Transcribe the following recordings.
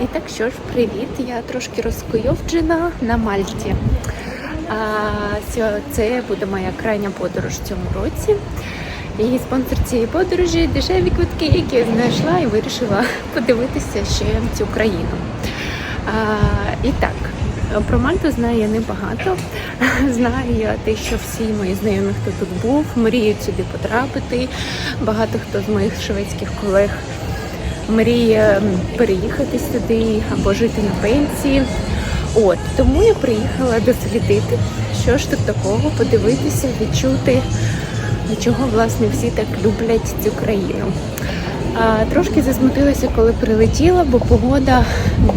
І так що ж, привіт! Я трошки розкуйовджена на Мальті. А, це буде моя крайня подорож в цьому році. І спонсор цієї подорожі дешеві квитки, які я знайшла і вирішила подивитися ще цю країну. А, і так, про Мальту знаю я небагато. Знаю я те, що всі мої знайомі, хто тут був, мріють сюди потрапити. Багато хто з моїх шведських колег мріє переїхати сюди або жити на пенсії. От тому я приїхала дослідити, що ж тут такого, подивитися, відчути, чого власне всі так люблять цю країну. А, трошки засмутилася, коли прилетіла, бо погода,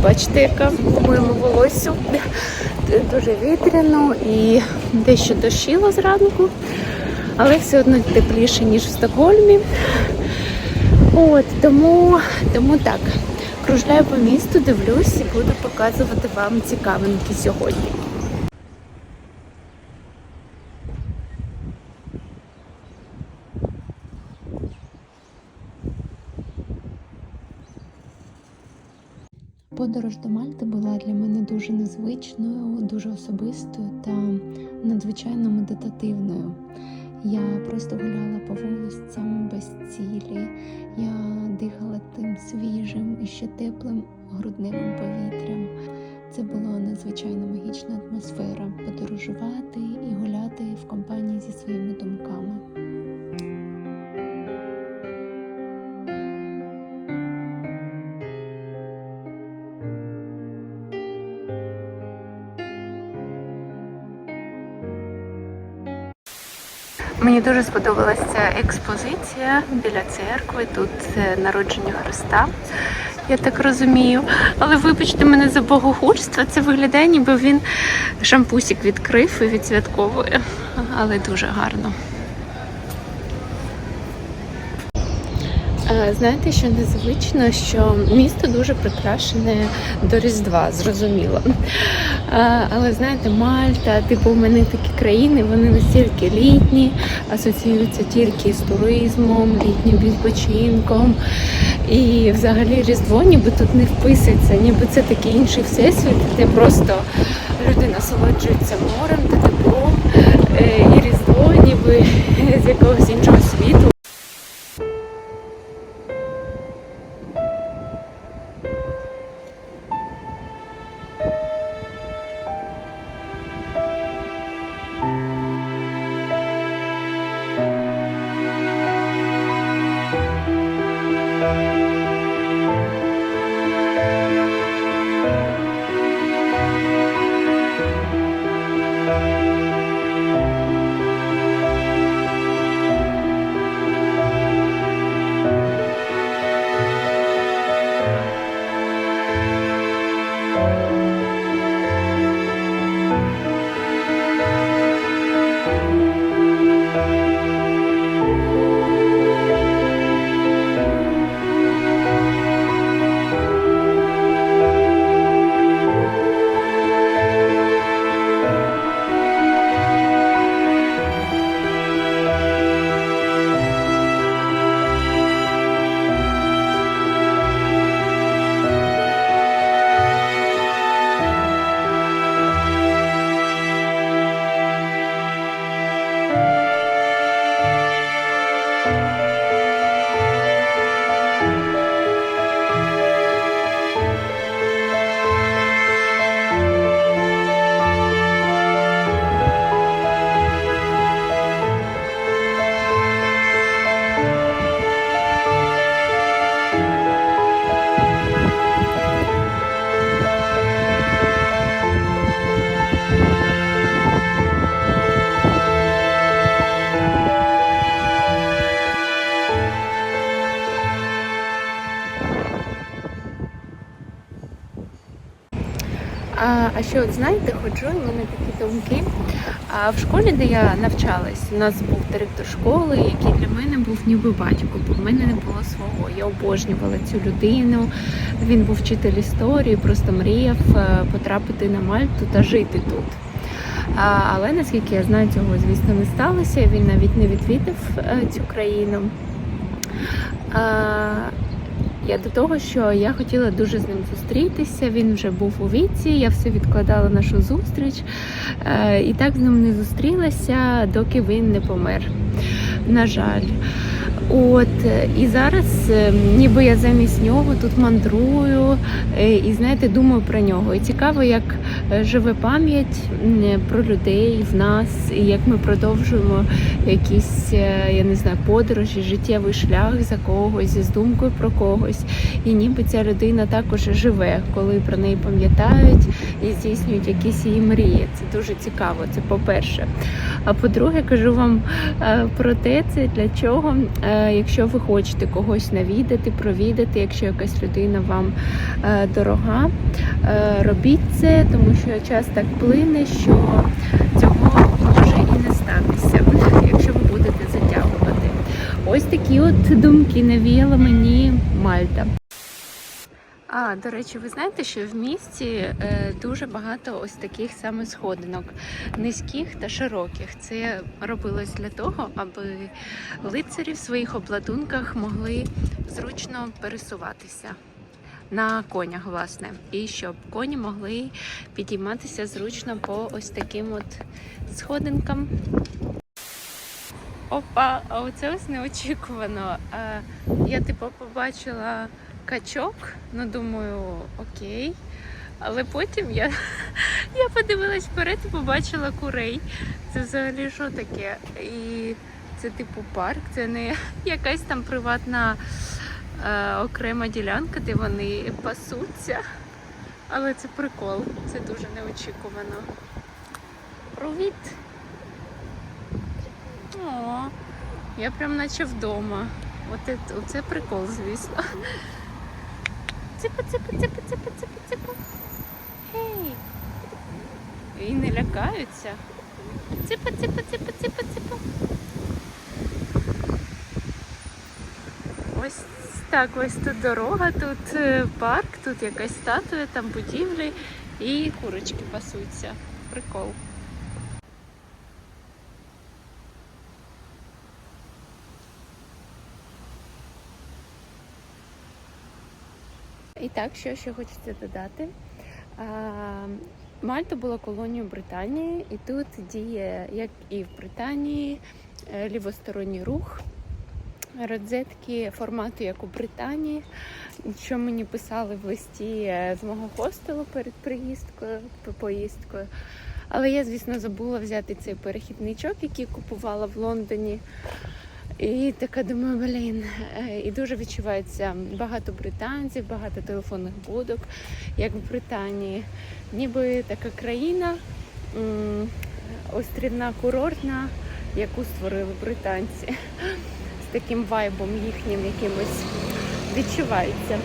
бачите, яка по моєму волосю дуже вітряно і дещо дощило зранку, але все одно тепліше, ніж в Стокгольмі. От тому, тому так. Кружляю по місту, дивлюсь і буду показувати вам цікавинки сьогодні. Подорож до Мальти була для мене дуже незвичною, дуже особистою та надзвичайно медитативною. Я просто гуляла по вулицям без цілі. Я дихала тим свіжим і ще теплим грудневим повітрям. Це була надзвичайно магічна атмосфера подорожувати і гуляти в компанії зі своїми думками. Мені дуже сподобалася експозиція біля церкви. Тут е, народження Христа, я так розумію. Але вибачте мене за богохульство, це виглядає, ніби він шампусик відкрив і відсвятковує. Але дуже гарно. Е, Знаєте, що незвично, що місто дуже прикрашене до Різдва, зрозуміло. Але знаєте, Мальта, типу, у мене такі країни, вони настільки літні, асоціюються тільки з туризмом, літнім відпочинком. І взагалі Різдво ніби тут не вписується, ніби це такий інший всесвіт, де просто люди насолоджуються морем та теплом. Е, І Різдво ніби з якогось іншого світу. А, ще от знаєте, ходжу, і в мене такі думки. А в школі, де я навчалась, у нас був директор школи, який для мене був ніби батько, бо в мене не було свого. Я обожнювала цю людину. Він був вчитель історії, просто мріяв е, потрапити на Мальту та жити тут. Але наскільки я знаю, цього звісно не сталося. Він навіть не відвідав е, цю країну. Я до того, що я хотіла дуже з ним зустрітися. Він вже був у віці, я все відкладала нашу зустріч. Е, І так з ним не зустрілася, доки він не помер. На жаль. От і зараз, е, ніби я замість нього тут мандрую е, і знаєте, думаю про нього. І цікаво, як живе пам'ять про людей в нас, і як ми продовжуємо якісь, е, я не знаю, подорожі, життєвий шлях за когось, з думкою про когось. І ніби ця людина також живе, коли про неї пам'ятають і здійснюють якісь її мрії. Це дуже цікаво. Це по-перше. А по-друге, кажу вам е, про те, це для чого, Е, якщо ви хочете когось навідати, провідати, якщо якась людина вам е, дорога, е, робіть це, тому що час так плине, що цього може і не статися, якщо ви будете затягувати. Ось такі от думки навіяла мені Мальта. А, до речі, ви знаєте, що в місті е, дуже багато ось таких саме сходинок, низьких та широких. Це робилось для того, аби лицарі в своїх обладунках могли зручно пересуватися на конях, власне, і щоб коні могли підійматися зручно по ось таким от сходинкам. Опа, а оце ось неочікувано. Я типу побачила качок, ну думаю, окей. Але потім я, я подивилась вперед і побачила курей. Це взагалі що таке? І це типу парк, це не якась там приватна е, окрема ділянка, де вони пасуться. Але це прикол, це дуже неочікувано. Привіт! О, я прям наче вдома. Оце, оце прикол, звісно. Ципа, ципа, ципа, ципа, ципа, ципа. Гей. І не лякаються. Ципа, ципа, ципа, ципа, ципа. Ось так, ось тут дорога, тут е, парк, тут якась статуя, там будівлі і курочки пасуться. Прикол. І так, що ще хочеться додати. Мальта була колонією Британії, і тут діє, як і в Британії, е, лівосторонній рух. Розетки формату, як у Британії, що мені писали в листі е, з мого хостелу перед приїздкою, поїздкою. Але я, звісно, забула взяти цей перехідничок, який купувала в Лондоні. І така думаю, блін, е, і дуже відчувається багато британців, багато телефонних будок, як в Британії. Ніби така країна острівна курортна, яку створили британці. Таким вайбом їхнім якимось відчувається.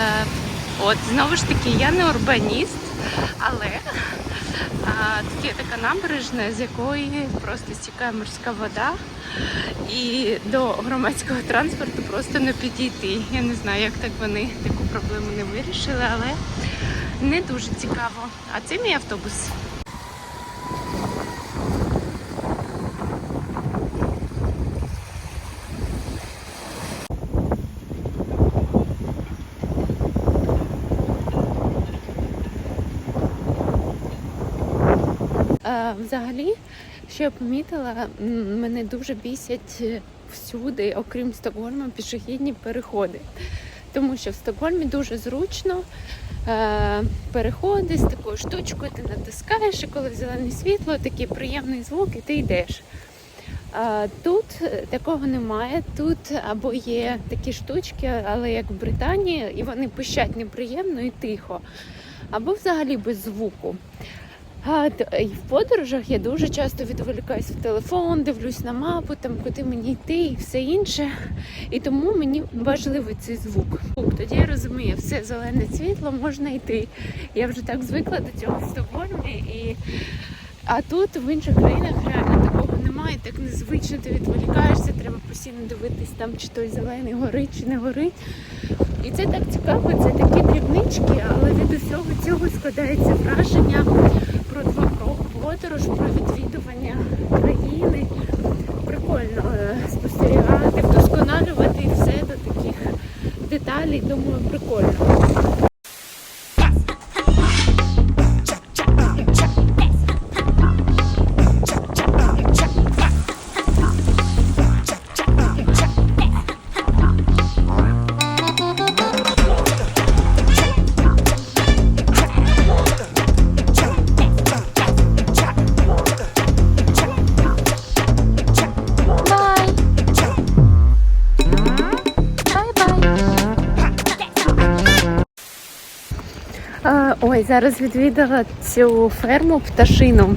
Е, От знову ж таки, я не урбаніст, але а, тут є така набережна, з якої просто стікає морська вода, і до громадського транспорту просто не підійти. Я не знаю, як так вони таку проблему не вирішили, але не дуже цікаво. А це мій автобус. Е, Взагалі, що я помітила, мене дуже бісять е, всюди, окрім Стокгольма, пішохідні переходи. Тому що в Стокгольмі дуже зручно е, переходи з такою штучкою, ти натискаєш, і коли зелене світло, такий приємний звук, і ти йдеш. А тут е, такого немає. Тут або є такі штучки, але як в Британії, і вони пищать неприємно і тихо, або взагалі без звуку. А, і в подорожах я дуже часто відволікаюсь в телефон, дивлюсь на мапу, там куди мені йти і все інше. І тому мені важливий цей звук. Тоді я розумію, все зелене світло можна йти. Я вже так звикла до цього в Стокгольмі. І... А тут в інших країнах реально такого немає, так незвично ти відволікаєшся, треба постійно дивитись там, чи той зелений горить, чи не горить. І це так цікаво, це такі дрібнички, але від усього цього складається враження про два про подорож, про відвідування країни. Прикольно. Е, деталі. Думаю, прикольно. Зараз відвідала цю ферму пташину.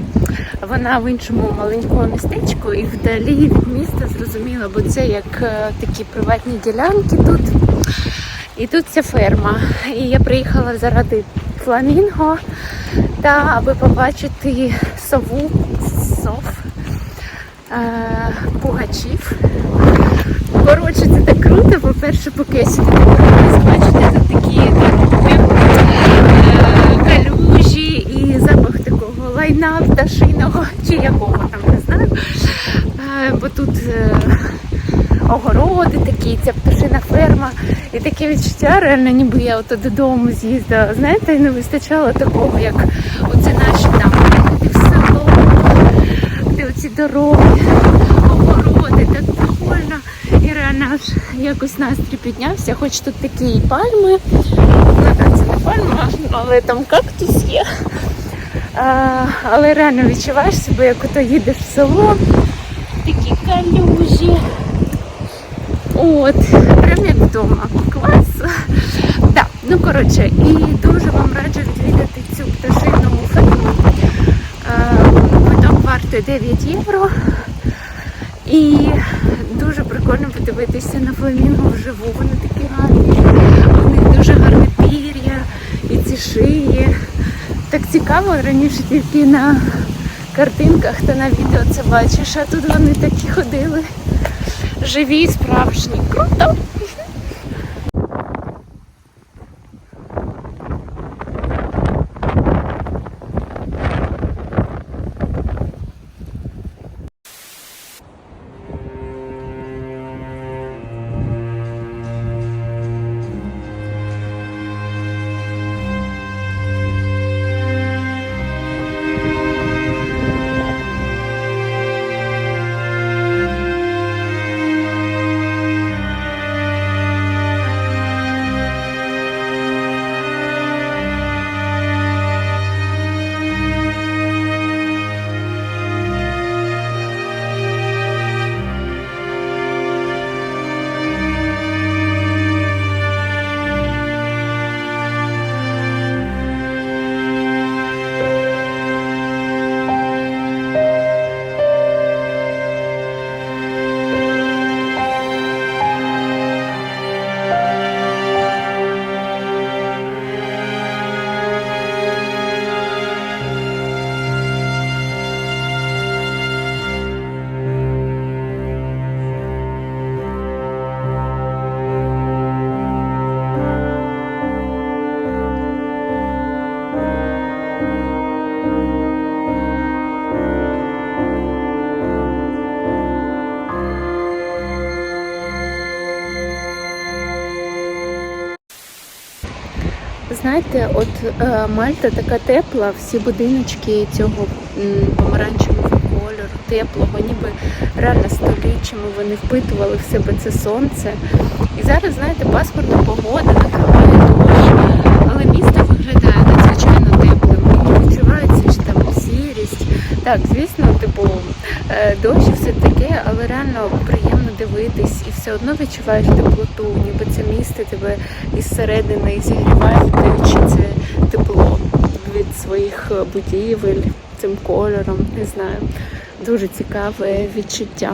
Вона в іншому маленькому містечку і вдалі від міста зрозуміла, бо це як е, такі приватні ділянки тут. І тут ця ферма. І я приїхала заради фламінго та аби побачити сову, сов, е, пугачів. Коротше, це так круто. По-перше, поки я сюди бачите, тут такі дороги, е, калюжі і запах такого лайна пташиного чи якого там не знаю. Е, Бо тут е, огороди такі, ця пташина ферма. І таке відчуття, реально, ніби я ото додому з'їздила. Знаєте, не вистачало такого, як оце наші там в село, де оці дороги, огороди, так прикольно. І реально аж якось настрій піднявся, хоч тут такі і пальми. Ну, це не пальма, але там кактус є. Але реально відчуваєш себе, як ото їдеш в село, такі калюжі. От, прям як вдома. Клас. Так, ну коротше, і дуже вам раджу відвідати цю пташину ферму. Квиток вартує 9 євро. І дуже прикольно подивитися на фламінго вживу. Вони такі гарні. У них дуже гарне пір'я і ці шиї. Так цікаво, раніше тільки на картинках та на відео це бачиш, а тут вони такі ходили. Живі, справжні. Круто! Знаєте, от е, Мальта така тепла, всі будиночки цього помаранчевого кольору, теплого, ніби реально століттями вони впитували в себе це сонце. І зараз, знаєте, паспортна погода, накриває дощ, але місто виглядає надзвичайно теплим. І не відчувається ж там сірість. Так, звісно, типу, е, дощ все таке, але реально приємно дивитись і все одно відчуваєш теплоту, ніби це місто тебе із середини зігріває, даючи це тепло від своїх будівель цим кольором. Не знаю, дуже цікаве відчуття.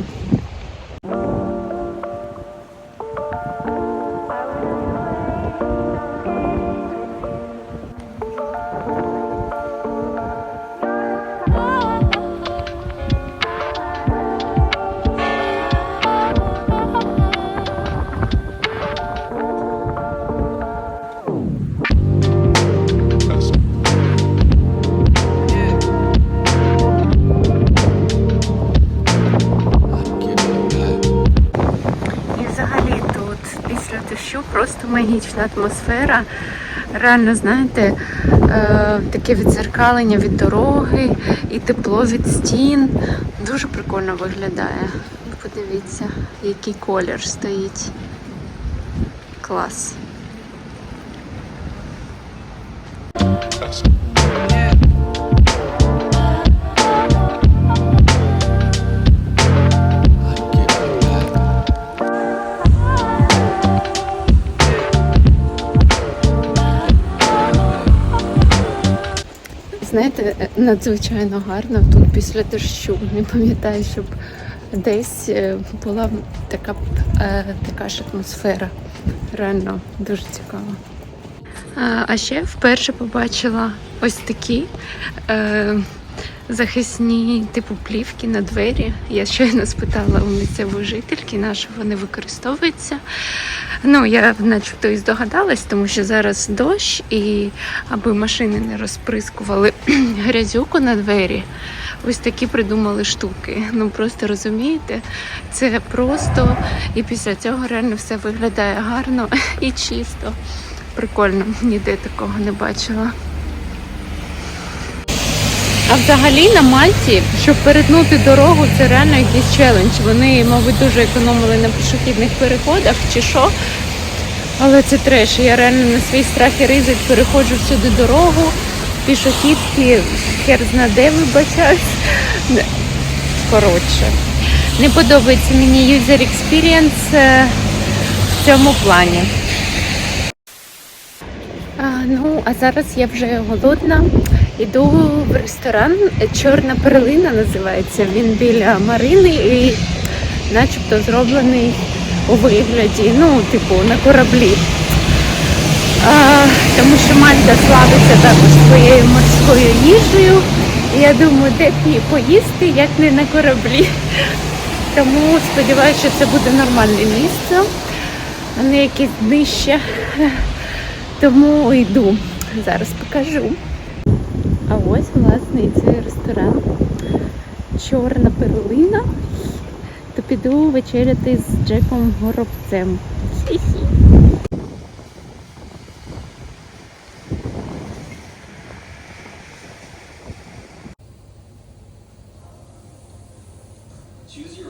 Магічна атмосфера. Реально, знаєте, е, таке відзеркалення від дороги і тепло від стін. Дуже прикольно виглядає. Подивіться, який колір стоїть. Клас. Знаєте, надзвичайно гарно тут після дощу. Не пам'ятаю, щоб десь е, була така, е, така ж атмосфера. Реально дуже цікаво. А, а ще вперше побачила ось такі е, захисні типу плівки на двері. Я щойно спитала у місцевої жительки, на що вони використовуються. Ну, я начебто і здогадалась, тому що зараз дощ, і аби машини не розприскували грязюку на двері. Ось такі придумали штуки. Ну просто розумієте, це просто і після цього реально все виглядає гарно і чисто. Прикольно, ніде такого не бачила. А взагалі на Мальті, щоб перетнути дорогу, це реально якийсь челендж. Вони, мабуть, дуже економили на пішохідних переходах чи що. Але це треш. Я реально на свій страх і ризик переходжу всюди дорогу, пішохідки, хер зна де вибачаюсь. Коротше. Не подобається мені user experience е, в цьому плані. А, ну, а зараз я вже голодна. Іду в ресторан Чорна перлина називається. Він біля Марини і начебто зроблений у вигляді, ну, типу, на кораблі. А, тому що Мальта славиться також своєю морською їжею. І я думаю, де б її поїсти, як не на кораблі. Тому сподіваюся, що це буде нормальне місце, а не якесь днище. Тому йду. Зараз покажу. А ось, власне, і цей ресторан. Чорна перлина. То піду вечеряти з Джеком Горобцем.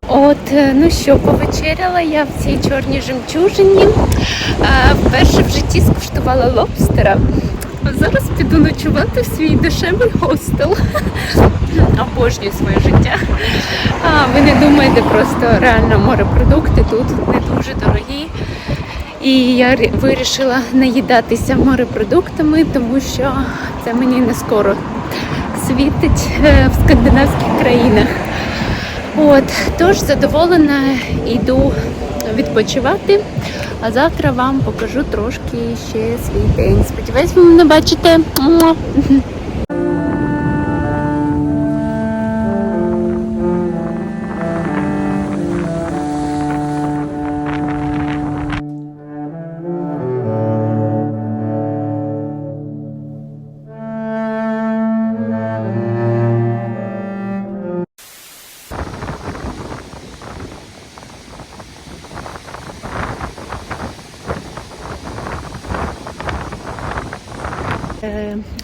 От, е, ну що, повечеряла я в цій чорній жемчужині. Е, Вперше в житті скуштувала лобстера. Зараз піду ночувати в свій дешевий хостел. Обожнюю своє життя. А, ви не думаєте, просто реально морепродукти тут не дуже дорогі. І я вирішила наїдатися морепродуктами, тому що це мені не скоро світить е, в скандинавських країнах. От, тож задоволена, йду відпочивати. А завтра вам покажу трошки ще свій день. Сподіваюсь, ви мене бачите.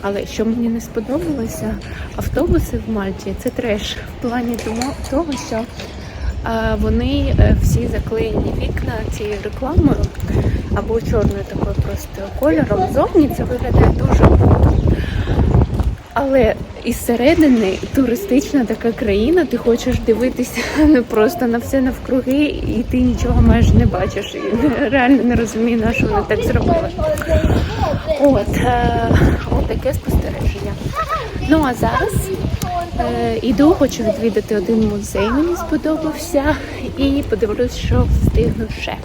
Але що мені не сподобалося, автобуси в Мальті це треш в плані того, що е, вони е, всі заклеєні вікна цією рекламою або чорною такою просто кольором. Зовні це виглядає дуже круто. Але із середини туристична така країна, ти хочеш дивитися не просто на все навкруги, і ти нічого майже не бачиш. І реально не розумію, на що вони так зробили. Е, от таке спостереження. Ну а зараз е, іду, хочу відвідати один музей, мені сподобався, і подивлюсь, що встигну ще.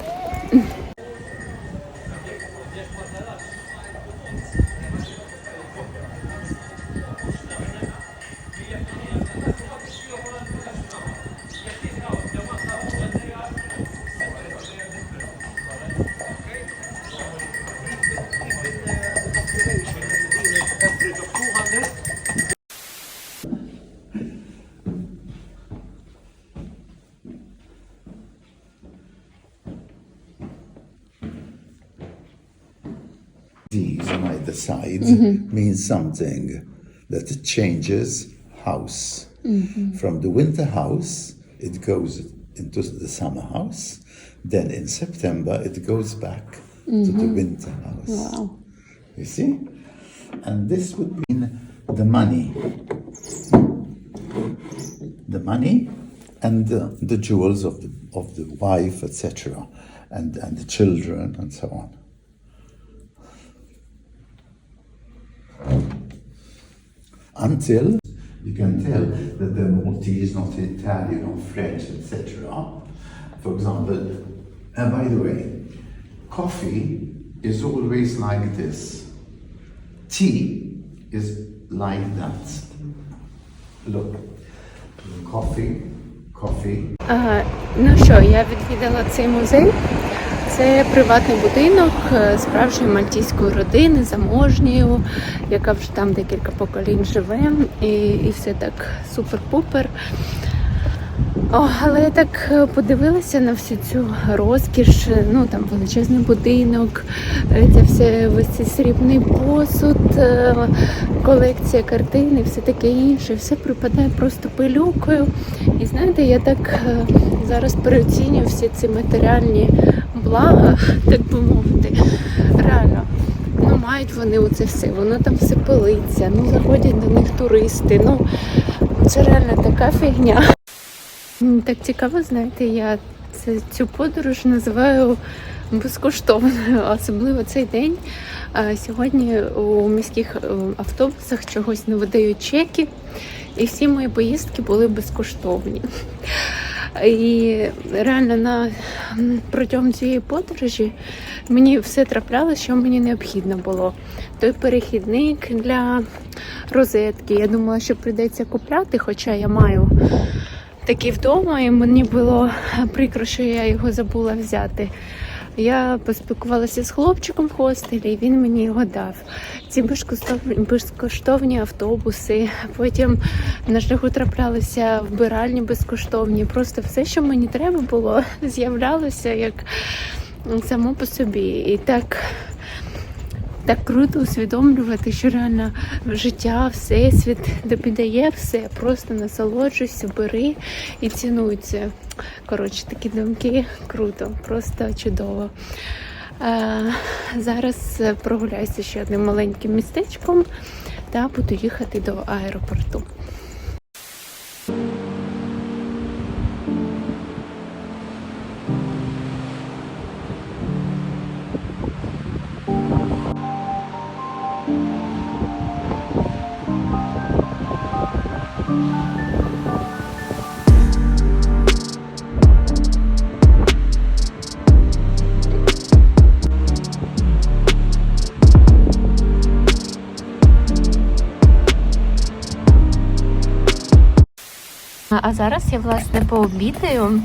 Side mm-hmm. means something that changes house. Mm-hmm. From the winter house, it goes into the summer house. Then in September, it goes back to the mm-hmm. winter house. Wow. You see? And this would mean the money. The money and the, the jewels of the, of the wife, etc., and, and the children, and so on. Until you can tell that they're Maltese, not Italian or French, etc. For example, and by the way, coffee is always like this. Tea is like that. Look, coffee, coffee, А, ну що, я відвідала цей музей. Це приватний будинок е, справжньої мальтійської родини, заможньою, яка вже там декілька поколінь живе, і, і все так супер-пупер. О, але я так е, подивилася на всю цю розкіш, е, ну там величезний будинок, це все весь цей срібний посуд, колекція картин і все таке інше. Все припадає просто пилюкою. І знаєте, я так зараз переоцінюю всі ці матеріальні блага, так би мовити. Реально. Ну, мають вони оце все, воно там все пилиться, ну заходять до них туристи. Ну це реально така фігня. Так цікаво, знаєте, я цю подорож називаю безкоштовною, особливо цей день. Сьогодні у міських е, автобусах чогось не видають чеки, і всі мої поїздки були безкоштовні. І реально на протягом цієї подорожі мені все траплялося, що мені необхідно було. Той перехідник для розетки. Я думала, що прийдеться купляти, хоча я маю такий вдома, і мені було прикро, що я його забула взяти. Я поспілкувалася з хлопчиком в хостелі, і він мені його дав. Ці безкоштовні, автобуси. Потім на шляху траплялися вбиральні безкоштовні. Просто все, що мені треба було, з'являлося як само по собі. І так так круто усвідомлювати, що реально життя, всесвіт тобі дає все, просто насолоджуйся, бери і цінуй це. Коротше, такі думки круто, просто чудово. Е, зараз прогуляюся ще одним маленьким містечком та буду їхати до аеропорту. А зараз я власне пообідаю.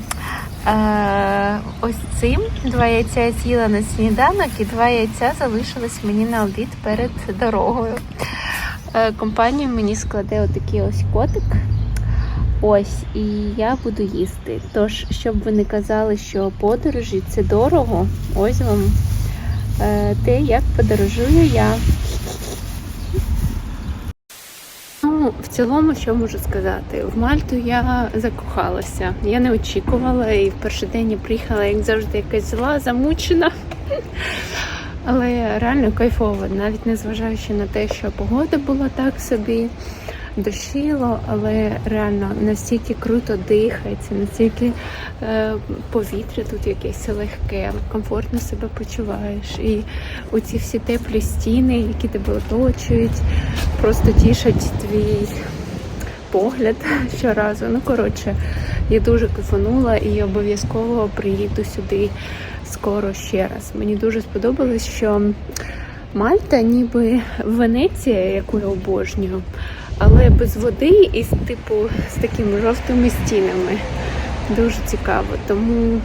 Е, ось цим два яйця я з'їла на сніданок і два яйця залишились мені на обід перед дорогою. Е, компанію мені складе отакий ось котик. Ось, і я буду їсти. Тож, щоб ви не казали, що подорожі це дорого, ось вам е, те, як подорожую я. Ну, в цілому, що можу сказати? В Мальту я закохалася. Я не очікувала і в перший день я приїхала, як завжди, якась зла, замучена. Але реально кайфово, навіть незважаючи на те, що погода була так собі, дощило, але реально настільки круто дихається, настільки е, повітря тут якесь легке, комфортно себе почуваєш. І оці всі теплі стіни, які тебе оточують, просто тішать твій погляд щоразу. Ну, коротше, я дуже кайфанула і обов'язково приїду сюди скоро ще раз. Мені дуже сподобалось, що Мальта, ніби Венеція, яку я обожнюю, але без води і з типу з такими жовтими стінами. Дуже цікаво. Тому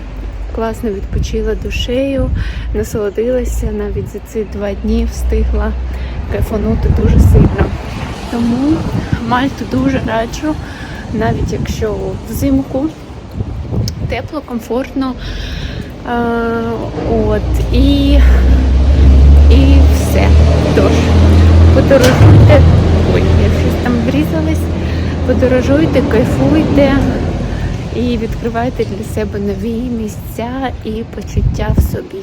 класно відпочила душею, насолодилася навіть за ці два дні встигла кайфанути дуже сильно. Тому Мальту дуже раджу, навіть якщо взимку тепло, комфортно. Е, от і, і все. Тож, подорожуйте. Ой, я щось там врізалась. Подорожуйте, кайфуйте і відкривайте для себе нові місця і почуття в собі.